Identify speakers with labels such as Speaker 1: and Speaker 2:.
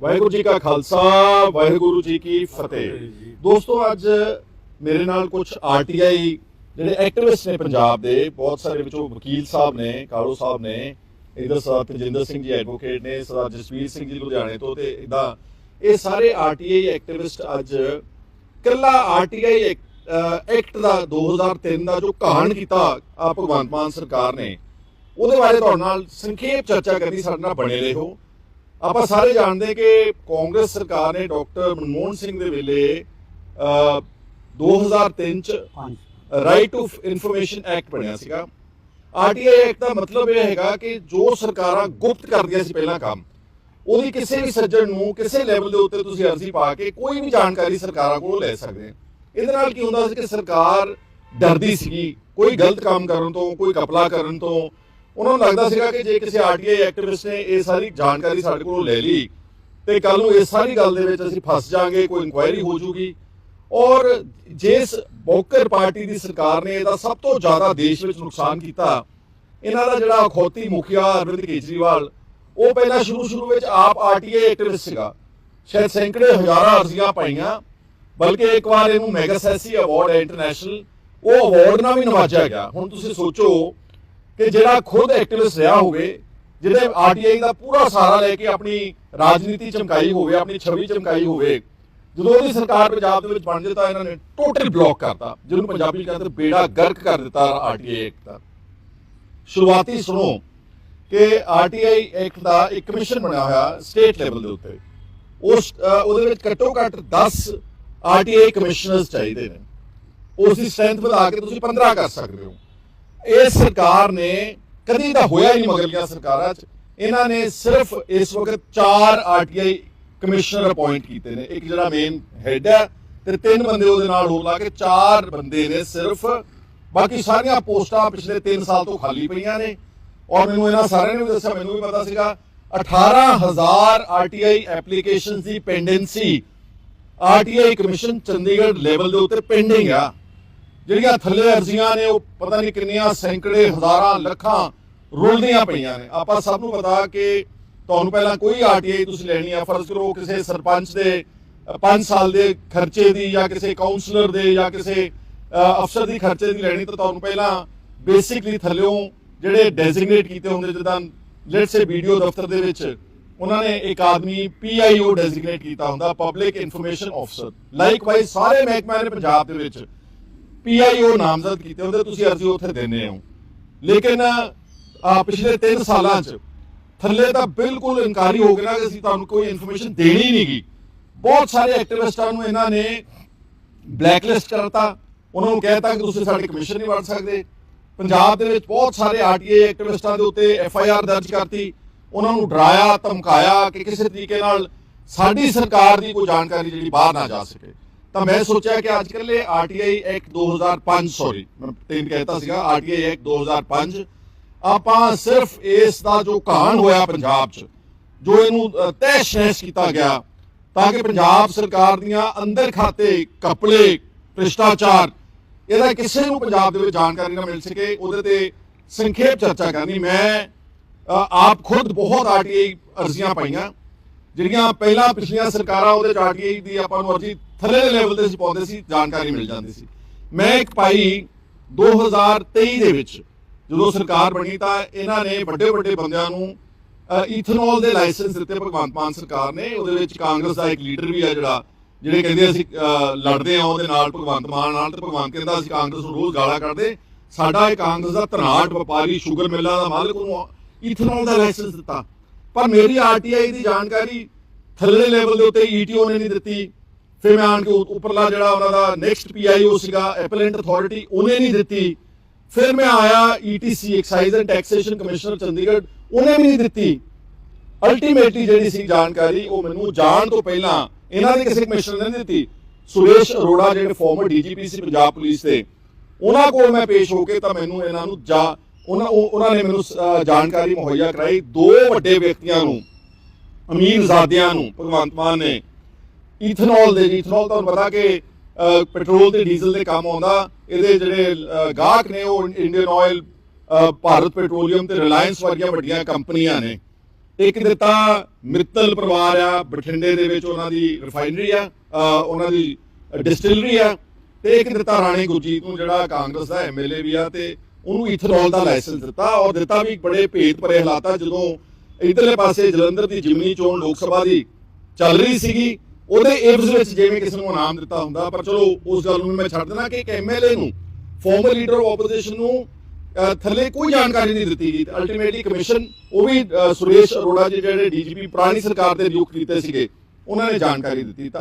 Speaker 1: ਵਾਹਿਗੁਰੂ ਜੀ ਕਾ ਖਾਲਸਾ, ਵਾਹਿਗੁਰੂ ਜੀ ਕੀ ਫਤਿਹ। ਦੋਸਤੋ, ਅੱਜ ਮੇਰੇ ਨਾਲ ਕੁਝ ਆਰਟੀਆਈ ਜਿਹੜੇ ਐਕਟਿਵਿਸਟ ਨੇ ਪੰਜਾਬ ਦੇ, ਬਹੁਤ ਸਾਰੇ ਵਿੱਚੋਂ ਵਕੀਲ ਸਾਹਿਬ ਨੇ, ਕਾਲੋ ਸਾਹਿਬ ਨੇ, ਇਧਰ ਸਰਦਾਰ ਤਜਿੰਦਰ ਸਿੰਘ ਜੀ ਐਡਵੋਕੇਟ ਨੇ ਸਰਦਾਰ ਜਸਵੀਰ ਸਿੰਘ ਜੀ ਲੁਧਿਆਣੇ ਤੋਂ ਤੇ ਇਦਾਂ ਇਹ ਸਾਰੇ ਆਰਟੀਆਈ ਐਕਟਿਵਿਸਟ ਅੱਜ ਕੱਲਾ ਆਰਟੀਆਈ ਐਕਟ ਦਾ 2003 ਦਾ ਜੋ ਕਹਾਣ ਕੀਤਾ ਭਗਵੰਤ ਮਾਨ ਸਰਕਾਰ ਨੇ, ਉਹਦੇ ਬਾਰੇ ਤੁਹਾਡੇ ਨਾਲ ਸੰਖੇਪ ਚਰਚਾ ਕਰਨੀ ਸਾਡੇ ਨਾਲ ਬਣੇ ਰਹੋ। ਆਪਾਂ ਸਾਰੇ ਜਾਣਦੇ ਕਿ ਕਾਂਗਰਸ ਸਰਕਾਰ ਨੇ ਡਾਕਟਰ ਮਨਮੋਹਨ ਸਿੰਘ ਦੇ ਵੇਲੇ ਅਹ, 2003 ਚ ਰਾਈਟ ਆਫ ਇਨਫੋਰਮੇਸ਼ਨ ਐਕਟ ਬਣਿਆ ਸੀਗਾ। ਆਰਟੀਆਈ ਐਕਟ ਦਾ ਮਤਲਬ ਇਹ ਹੈਗਾ ਕਿ ਜੋ ਸਰਕਾਰਾਂ ਗੁਪਤ ਕਰਦੀਆਂ ਸੀ ਪਹਿਲਾਂ ਕੰਮ ਉਹਦੀ ਕਿਸੇ ਵੀ ਸੱਜਣ ਨੂੰ ਕਿਸੇ ਲੈਵਲ ਦੇ ਉੱਤੇ ਤੁਸੀਂ ਅਰਜ਼ੀ ਪਾ ਕੇ ਕੋਈ ਵੀ ਜਾਣਕਾਰੀ ਸਰਕਾਰਾਂ ਕੋਲੋਂ ਲੈ ਸਕਦੇ ਇਹਦੇ ਨਾਲ ਕੀ ਹੁੰਦਾ ਸੀ ਕਿ ਸਰਕਾਰ ਡਰਦੀ ਸੀਗੀ ਕੋਈ ਗਲਤ ਕੰਮ ਕਰਨ ਤੋਂ ਕੋਈ ਕਪਲਾ ਕਰਨ ਤੋਂ ਉਹਨਾਂ ਨੂੰ ਲੱਗਦਾ ਸੀਗਾ ਕਿ ਜੇ ਕਿਸੇ ਆਰਟੀਆਈ ਐਕਟਿਵਿਸਟ ਨੇ ਇਹ ਸਾਰੀ ਜਾਣਕਾਰੀ ਸਾਡੇ ਕੋਲੋਂ ਲੈ ਲਈ, ਤੇ ਕੱਲ ਨੂੰ ਇਸ ਸਾਰੀ ਗੱਲ ਦੇ ਵਿੱਚ ਅਸੀਂ ਫਸ ਜਾਾਂਗੇ, ਕੋਈ ਇਨਕੁਆਇਰੀ ਹੋ ਜੂਗੀ। ਔਰ ਜਿਸ ਬੋਕਰ ਪਾਰਟੀ ਦੀ ਸਰਕਾਰ ਨੇ ਇਹਦਾ ਸਭ ਤੋਂ ਜ਼ਿਆਦਾ ਦੇਸ਼ ਵਿੱਚ ਨੁਕਸਾਨ ਕੀਤਾ, ਇਹਨਾਂ ਦਾ ਜਿਹੜਾ ਅਖੌਤੀ ਮੁਖੀਆ ਅਰਵਿੰਦ ਕੇਜਰੀਵਾਲ, ਉਹ ਪਹਿਲਾਂ ਸ਼ੁਰੂ ਸ਼ੁਰੂ ਵਿੱਚ ਆਪ ਆਰਟੀਆਈ ਐਕਟਿਵਿਸਟ ਸੀਗਾ। ਸ਼ਾਇਦ ਸੈਂਕੜੇ ਹਜ਼ਾਰਾਂ ਅਰਜ਼ੀਆਂ ਪਾਈਆਂ, ਬਲਕਿ ਇੱਕ ਵਾਰ ਇਹਨੂੰ ਮੈਗਾਸੈਸੀ ਅਵਾਰਡ ਇੰਟਰਨੈਸ਼ਨਲ ਉਹ ਅਵਾਰਡ ਨਾਲ ਵੀ ਨਵਾਜਿਆ ਗਿਆ। ਹੁਣ ਤੁਸੀਂ ਸੋਚੋ ਕਿ ਜਿਹੜਾ ਖੁਦ ਐਕਟਿਵਿਸਟ ਰਿਹਾ ਹੋਵੇ ਜਿਹਨੇ ਆਰਟੀਆਈ ਦਾ ਪੂਰਾ ਸਹਾਰਾ ਲੈ ਕੇ ਆਪਣੀ ਰਾਜਨੀਤੀ ਚਮਕਾਈ ਹੋਵੇ, ਆਪਣੀ ਛਵੀ ਚਮਕਾਈ ਹੋਵੇ, ਜਦੋਂ ਉਹਦੀ ਸਰਕਾਰ ਪੰਜਾਬ ਦੇ ਵਿੱਚ ਬਣ ਜੇ ਤਾਂ ਇਹਨਾਂ ਨੇ ਟੋਟਲ ਬਲੌਕ ਕਰਤਾ, ਜਿਹਨੂੰ ਪੰਜਾਬੀ ਕਹਿੰਦੇ ਬੇੜਾ ਗਰਕ ਕਰ ਦਿੱਤਾ ਆਰਟੀਆਈ ਐਕਟ ਦਾ ਸ਼ੁਰੂਆਤੀ ਸੁਣੋ ਕਿ ਆਰਟੀਆਈ ਐਕਟ ਦਾ ਇੱਕ ਕਮਿਸ਼ਨ ਬਣਿਆ ਹੋਇਆ ਸਟੇਟ ਲੈਵਲ ਦੇ ਉੱਤੇ। ਉਸ ਉਹਦੇ ਵਿੱਚ ਘੱਟੋ ਘੱਟ 10 ਆਰਟੀਆਈ ਕਮਿਸ਼ਨਰਸ ਚਾਹੀਦੇ ਨੇ। ਉਸ ਦੀ ਸਟਰੈਂਥ ਵਧਾ ਕੇ ਤੁਸੀਂ 15 ਕਰ ਸਕਦੇ ਹੋ। ਇਹ ਸਰਕਾਰ ਨੇ ਕਦੀ ਤਾਂ ਹੋਇਆ ਹੀ ਨਹੀਂ ਮਗਰਲੀਆਂ ਸਰਕਾਰਾਂ 'ਚ। ਇਹਨਾਂ ਨੇ ਸਿਰਫ ਇਸ ਵਕਤ 4 ਆਰਟੀਆਈ ਕਮਿਸ਼ਨਰ ਅਪਾਇੰਟ ਕੀਤੇ ਨੇ। ਇੱਕ ਜਿਹੜਾ ਮੇਨ ਹੈੱਡ ਹੈ ਤੇ ਤਿੰਨ ਬੰਦੇ ਉਹਦੇ ਨਾਲ ਹੋਰ ਲਾ ਕੇ 4 ਬੰਦੇ ਨੇ ਸਿਰਫ। ਬਾਕੀ ਸਾਰੀਆਂ ਪੋਸਟਾਂ ਪਿਛਲੇ 3 ਸਾਲ ਤੋਂ ਖਾਲੀ ਪਈਆਂ ਨੇ। ਔਰ ਮੈਨੂੰ ਇਹਨਾਂ ਸਾਰਿਆਂ ਨੇ ਵੀ ਦੱਸਿਆ, ਮੈਨੂੰ ਵੀ ਪਤਾ ਸੀਗਾ 18000 ਆਰਟੀਆਈ ਐਪਲੀਕੇਸ਼ਨਸ ਦੀ pendency RTI commission Chandigarh level ਦੇ ਉੱਤੇ ਪੈਂਡਿੰਗ ਆ। ਜਿਹੜੀਆਂ ਥੱਲੇ ਅਰਜ਼ੀਆਂ ਨੇ ਉਹ ਪਤਾ ਨਹੀਂ ਕਿੰਨੀਆਂ ਸੈਂਕੜੇ ਹਜ਼ਾਰਾਂ ਲੱਖਾਂ ਰੁਲਦੀਆਂ ਪਈਆਂ ਨੇ। ਆਪਾਂ ਸਭ ਨੂੰ ਪਤਾ ਕਿ ਤੁਹਾਨੂੰ ਪਹਿਲਾਂ ਕੋਈ ਆਰਟੀਆਈ ਤੁਸੀਂ ਲੈਣੀ ਆ, ਫਰਜ਼ ਕਰੋ ਕਿਸੇ ਸਰਪੰਚ ਦੇ 5 ਸਾਲ ਦੇ ਖਰਚੇ ਦੀ ਜਾਂ ਕਿਸੇ ਕਾਉਂਸਲਰ ਦੇ ਜਾਂ ਕਿਸੇ ਅਫਸਰ ਦੀ ਖਰਚੇ ਦੀ ਲੈਣੀ, ਤਾਂ ਤੁਹਾਨੂੰ ਪਹਿਲਾਂ ਬੇਸਿਕਲੀ ਥੱਲਿਓਂ ਜਿਹੜੇ ਡੈਜ਼ਿਗਨੇਟ ਕੀਤੇ ਹੁੰਦੇ, ਜਿੱਦਾਂ ਲੈਟਸ ਸੇ ਵੀਡੀਓ ਦਫ਼ਤਰ ਦੇ ਵਿੱਚ ਉਹਨਾਂ ਨੇ ਇੱਕ ਆਦਮੀ ਪੀਆਈਓ ਡੈਜ਼ਿਗਨੇਟ ਕੀਤਾ ਹੁੰਦਾ ਪਬਲਿਕ ਇਨਫੋਰਮੇਸ਼ਨ ਆਫਸਰ ਲਾਈਕ ਸਾਰੇ ਮਹਿਕਮਿਆਂ ਨੇ ਪੰਜਾਬ ਦੇ ਵਿੱਚ ਪੀਆਈਓ ਨਾਮਜ਼ਦ ਕੀਤੇ ਹੁੰਦੇ, ਤੁਸੀਂ ਅਰਜ਼ੀ ਉੱਥੇ ਦਿੰਦੇ ਹੋ। ਲੇਕਿਨ ਆ ਪਿਛਲੇ 3 ਸਾਲਾਂ 'ਚ ਥੱਲੇ ਤਾਂ ਬਿਲਕੁਲ ਇਨਕਾਰੀ ਹੋ ਗਿਆ ਕਿ ਅਸੀਂ ਤੁਹਾਨੂੰ ਕੋਈ ਇਨਫੋਰਮੇਸ਼ਨ ਦੇਣੀ ਨਹੀਂਗੀ ਬਹੁਤ ਸਾਰੇ ਐਕਟਿਵਿਸਟਾਂ ਨੂੰ ਇਹਨਾਂ ਨੇ ਬਲੈਕਲਿਸਟ ਕਰਤਾ। ਉਹਨਾਂ ਨੂੰ ਕਹਿਤਾ ਕਿ ਤੁਸੀਂ ਸਾਡੇ ਕਮਿਸ਼ਨ ਨਹੀਂ ਵੜ ਸਕਦੇ। ਪੰਜਾਬ ਦੇ ਵਿੱਚ ਬਹੁਤ ਸਾਰੇ ਆਰਟੀਏ ਐਕਟਿਵਿਸਟਾਂ ਦੇ ਉੱਤੇ ਐਫ ਆਈ ਆਰ ਦਰਜ ਕਰਤੀ। ਉਹਨਾਂ ਨੂੰ ਡਰਾਇਆ, ਧਮਕਾਇਆ ਕਿ ਕਿਸੇ ਤਰੀਕੇ ਨਾਲ ਸਾਡੀ ਸਰਕਾਰ ਦੀ ਕੋਈ ਜਾਣਕਾਰੀ ਜਿਹੜੀ ਬਾਹਰ ਨਾ ਜਾ ਸਕੇ। ਤਾਂ ਮੈਂ ਸੋਚਿਆ ਕਿ ਅੱਜ ਕੱਲ੍ਹ ਇਹ ਆਰਟੀਆਈ ਐਕਟ 2005 ਸੌਰੀ ਮੈਂ ਤਿੰਨ ਕਹਿਤਾ ਸੀਗਾ ਆਰਟੀਆਈ ਐਕਟ 2005 ਆਪਾਂ ਸਿਰਫ ਇਸ ਦਾ ਜੋ ਕਾਂਡ ਹੋਇਆ ਪੰਜਾਬ 'ਚ ਜੋ ਇਹਨੂੰ ਅ, ਤਹਿਸ਼ ਕੀਤਾ ਗਿਆ ਤਾਂ ਕਿ ਪੰਜਾਬ ਸਰਕਾਰ ਦੀਆਂ ਅੰਦਰ ਖਾਤੇ ਕਪਲੇ ਭ੍ਰਿਸ਼ਟਾਚਾਰ ਇਹਦਾ ਕਿਸੇ ਨੂੰ ਪੰਜਾਬ ਦੇ ਵਿੱਚ ਜਾਣਕਾਰੀ ਨਾ ਮਿਲ ਸਕੇ ਉਹਦੇ ਤੇ ਸੰਖੇਪ ਚਰਚਾ ਕਰਨੀ। ਮੈਂ ਆਪ ਖੁਦ ਬਹੁਤ ਆਰਟੀਆਈ ਅਰਜ਼ੀਆਂ ਪਾਈਆਂ। ਜਿਹੜੀਆਂ ਪਹਿਲਾਂ ਪਿਛਲੀਆਂ ਸਰਕਾਰਾਂ ਉਹਦੇ ਚ ਦੀ ਆਪਾਂ ਨੂੰ ਅਰਜ਼ੀ ਥੱਲੇ ਦੇ ਲੈਵਲ ਤੇ ਅਸੀਂ ਪਾਉਂਦੇ ਸੀ, ਜਾਣਕਾਰੀ ਮਿਲ ਜਾਂਦੀ ਸੀ। ਮੈਂ ਇੱਕ ਪਾਈ 2023 ਦੇ ਵਿੱਚ ਜਦੋਂ ਸਰਕਾਰ ਬਣੀ ਤਾਂ ਇਹਨਾਂ ਨੇ ਵੱਡੇ ਵੱਡੇ ਬੰਦਿਆਂ ਨੂੰ ਈਥਨੋਲ ਦੇ ਲਾਇਸੈਂਸ ਦਿੱਤੇ ਭਗਵੰਤ ਮਾਨ ਸਰਕਾਰ ਨੇ। ਉਹਦੇ ਵਿੱਚ ਕਾਂਗਰਸ ਦਾ ਇੱਕ ਲੀਡਰ ਵੀ ਆ ਜਿਹੜਾ, ਜਿਹੜੇ ਕਹਿੰਦੇ ਅਸੀਂ ਲੜਦੇ ਆ ਉਹਦੇ ਨਾਲ ਭਗਵੰਤ ਮਾਨ ਨਾਲ ਤੇ ਭਗਵੰਤ ਕਹਿੰਦਾ ਅਸੀਂ ਕਾਂਗਰਸ ਨੂੰ ਰੋਜ਼ ਗਾਲਾਂ ਕੱਢਦੇ। ਸਾਡਾ ਇਹ ਕਾਂਗਰਸ ਦਾ ਧਨਾਟ ਵਪਾਰੀ ਸ਼ੂਗਰ ਮਿੱਲਾਂ ਦਾ ਮਾਲਕ ਉਹਨੂੰ ਈਥਨੋਲ ਦਾ ਲਾਇਸੈਂਸ ਦਿੱਤਾ। ਪਰ ਮੇਰੀ ਆਰਟੀਆਈ ਦੀ ਜਾਣਕਾਰੀ ਥੱਲੇ ਲੈਵਲ ਦੇ ਉੱਤੇ ਈਟੀਓ ਨੇ ਨਹੀਂ ਦਿੱਤੀ। ਫਿਰ ਮੈਂ ਆਣ ਕੇ ਉੱਪਰਲਾ ਜਿਹੜਾ ਉਹਨਾਂ ਦਾ ਨੈਕਸਟ ਪੀਆਈਓ ਸੀਗਾ ਐਪਲੈਂਟ ਅਥਾਰਟੀ ਉਹਨੇ ਨਹੀਂ ਦਿੱਤੀ। ਫਿਰ ਮੈਂ ਆਇਆ ETC excise and taxation commissioner Chandigarh, ਉਹਨੇ ਵੀ ਨਹੀਂ ਦਿੱਤੀ। ਅਲਟੀਮੇਟਲੀ ਜਿਹੜੀ ਸੀ ਜਾਣਕਾਰੀ, ਉਹ ਮੈਨੂੰ ਜਾਣ ਤੋਂ ਪਹਿਲਾਂ ਇਹਨਾਂ ਦੇ ਕਿਸੇ ਕਮਿਸ਼ਨਰ ਨੇ ਨਹੀਂ ਦਿੱਤੀ। ਸੁਰੇਸ਼ ਅਰੋੜਾ, ਜਿਹੜੇ ਫਾਰਮਰ ਡੀਜੀਪੀ ਸੀ, ਪੰਜਾਬ ਪੁਲਿਸ ਦੇ, ਉਹਨਾਂ ਕੋਲ ਮੈਂ ਪੇਸ਼ ਹੋ ਕੇ ਤਾਂ ਮੈਨੂੰ ਇਹਨਾਂ ਨੂੰ ਜਾ ਉਹਨਾਂ ਉਹਨਾਂ ਨੇ ਮੈਨੂੰ ਜਾਣਕਾਰੀ, ਮੁਹੱਈਆ ਕਰਾਈ ਦੋ ਵੱਡੇ ਵਿਅਕਤੀਆਂ ਨੂੰ, ਅਮੀਰ ਜ਼ਾਦਿਆਂ ਨੂੰ, ਭਗਵੰਤ ਮਾਨ ਨੇ। ਈਥਨੋਲ ਦੇ ਈਥਨੋਲ ਤੁਹਾਨੂੰ ਪਤਾ ਕਿ ਪੈਟਰੋਲ ਤੇ ਡੀਜ਼ਲ ਦੇ ਕੰਮ ਆਉਂਦਾ। ਇਹਦੇ ਜਿਹੜੇ ਗਾਹਕ ਨੇ ਉਹ ਇੰਡੀਅਨ ਆਇਲ ਭਾਰਤ ਪੈਟਰੋਲੀਅਮ ਤੇ ਰਿਲਾਇੰਸ ਵਰਗੀਆਂ ਵੱਡੀਆਂ ਕੰਪਨੀਆਂ ਨੇ। ਇੱਕ ਦਿੱਤਾ ਮਿੱਤਲ ਪਰਿਵਾਰ ਆ, ਬਠਿੰਡੇ ਦੇ ਵਿੱਚ ਉਹਨਾਂ ਦੀ ਰਿਫਾਈਨਰੀ ਆ ਉਹਨਾਂ ਦੀ ਡਿਸਟਿਲਰੀ ਆ। ਤੇ ਇੱਕ ਦਿੱਤਾ ਰਾਣੀ ਗੁਰਜੀਤ ਨੂੰ ਜਿਹੜਾ ਕਾਂਗਰਸ ਦਾ ਐਮਐਲਏ ਵੀ ਆ ਤੇ ਉਹਨੂੰ ਇਥਨੋਲ ਦਾ ਲਾਇਸੈਂਸ ਦਿੱਤਾ ਔਰ ਦਿੱਤਾ ਵੀ ਬੜੇ ਭੇਤ ਭਰੇ ਹਾਲਾਤਾਂ ਜਦੋਂ ਇਧਰਲੇ ਪਾਸੇ ਜਲੰਧਰ ਦੀ ਜਿਮਨੀ ਚੋਣ ਲੋਕ ਸਭਾ ਦੀ ਚੱਲ ਰਹੀ ਸੀਗੀ, ਉਹਦੇ ਏਵਜ਼ ਵਿੱਚ ਜਿਵੇਂ ਕਿਸੇ ਨੂੰ ਇਨਾਮ ਦਿੱਤਾ ਹੁੰਦਾ, ਪਰ ਚਲੋ ਉਸ ਗੱਲ ਨੂੰ ਮੈਂ ਛੱਡ ਦੇਣਾ ਕਿ ਇੱਕ ਐਮਐਲਏ ਨੂੰ ਫਾਰਮਰ ਲੀਡਰ ਆਫ ਆਪੋਜੀਸ਼ਨ ਨੂੰ ਥੱਲੇ ਕੋਈ ਜਾਣਕਾਰੀ ਨਹੀਂ ਦਿੱਤੀ ਗਈ। ਅਲਟੀਮੇਟਲੀ ਕਮਿਸ਼ਨ ਉਹ ਵੀ ਸੁਰੇਸ਼ ਅਰੋੜਾ ਜੀ ਜਿਹੜੇ ਡੀਜੀਪੀ ਪੁਰਾਣੀ ਸਰਕਾਰ ਦੇ ਨਿਯੁਕਤ ਕੀਤੇ ਸੀਗੇ, ਉਹਨਾਂ ਨੇ ਜਾਣਕਾਰੀ ਦਿੱਤੀ। ਤਾਂ